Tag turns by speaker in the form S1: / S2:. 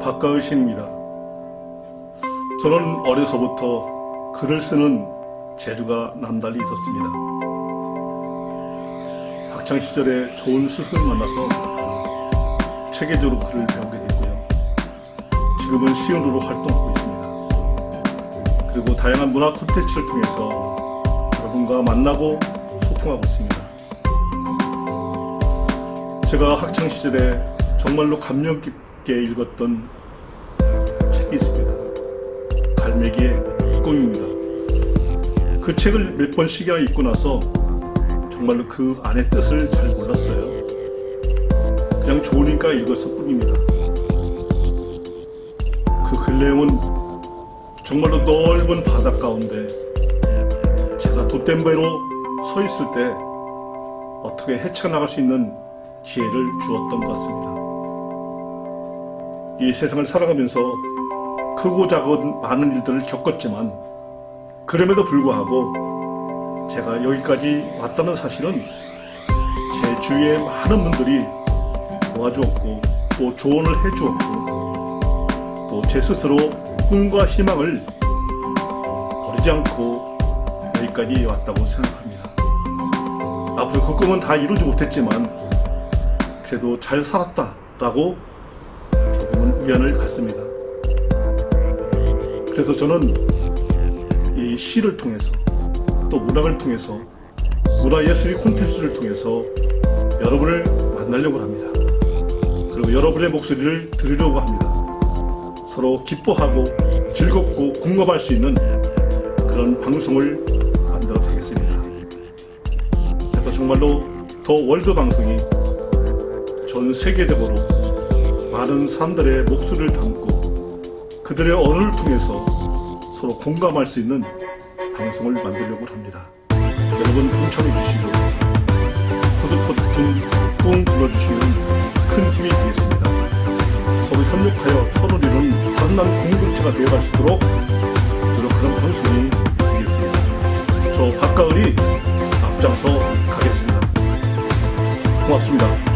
S1: 박가을 시입니다 저는 어려서부터 글을 쓰는 재주가 남달리 있었습니다. 학창 시절에 좋은 스승을 만나서 체계적으로 글을 배우게 됐고요. 지금은 시인으로 활동하고 있습니다. 그리고 다양한 문화 콘텐츠를 통해서 여러분과 만나고 소통하고 있습니다. 제가 학창 시절에 정말로 감명 깊게 읽었던 책이 있습니다. 갈매기의 꿈입니다. 그 책을 몇 번씩이나 읽고 나서 정말로 그 안의 뜻을 잘 몰랐어요. 그냥 좋으니까 읽었을 뿐입니다. 그글 내용은 정말로 넓은 바다 가운데 제가 돛댐배로 서 있을 때 어떻게 헤쳐나갈 수 있는 기회를 주었던 것 같습니다. 이 세상을 살아가면서 크고 작은 많은 일들을 겪었지만 그럼에도 불구하고 제가 여기까지 왔다는 사실은 제 주위에 많은 분들이 도와주었고 또 조언을 해주었고 또 제 스스로 꿈과 희망을 버리지 않고 여기까지 왔다고 생각합니다. 앞으로 그 꿈은 다 이루지 못했지만 그래도 잘 살았다라고 조금은 의견을 갖습니다. 그래서 저는 이 시를 통해서 또 문학을 통해서 문화예술의 콘텐츠를 통해서 여러분을 만나려고 합니다. 그리고 여러분의 목소리를 들으려고 합니다. 서로 기뻐하고 즐겁고 공감할 수 있는 그런 방송을 만들어 가겠습니다. 그래서 정말로 더 월드 방송이 전 세계적으로 많은 사람들의 목소리를 담고 그들의 언어를 통해서 서로 공감할 수 있는 방송을 만들려고 합니다. 여러분 동참해 주시고 구독버튼 꾹 눌러주시면 큰 힘이 되겠습니다. 서로 협력하여 서로리는 단난 공동체가 되어갈 수 있도록 노력하는 방송이 되겠습니다. 저 박가을이 앞장서 가겠습니다. 고맙습니다.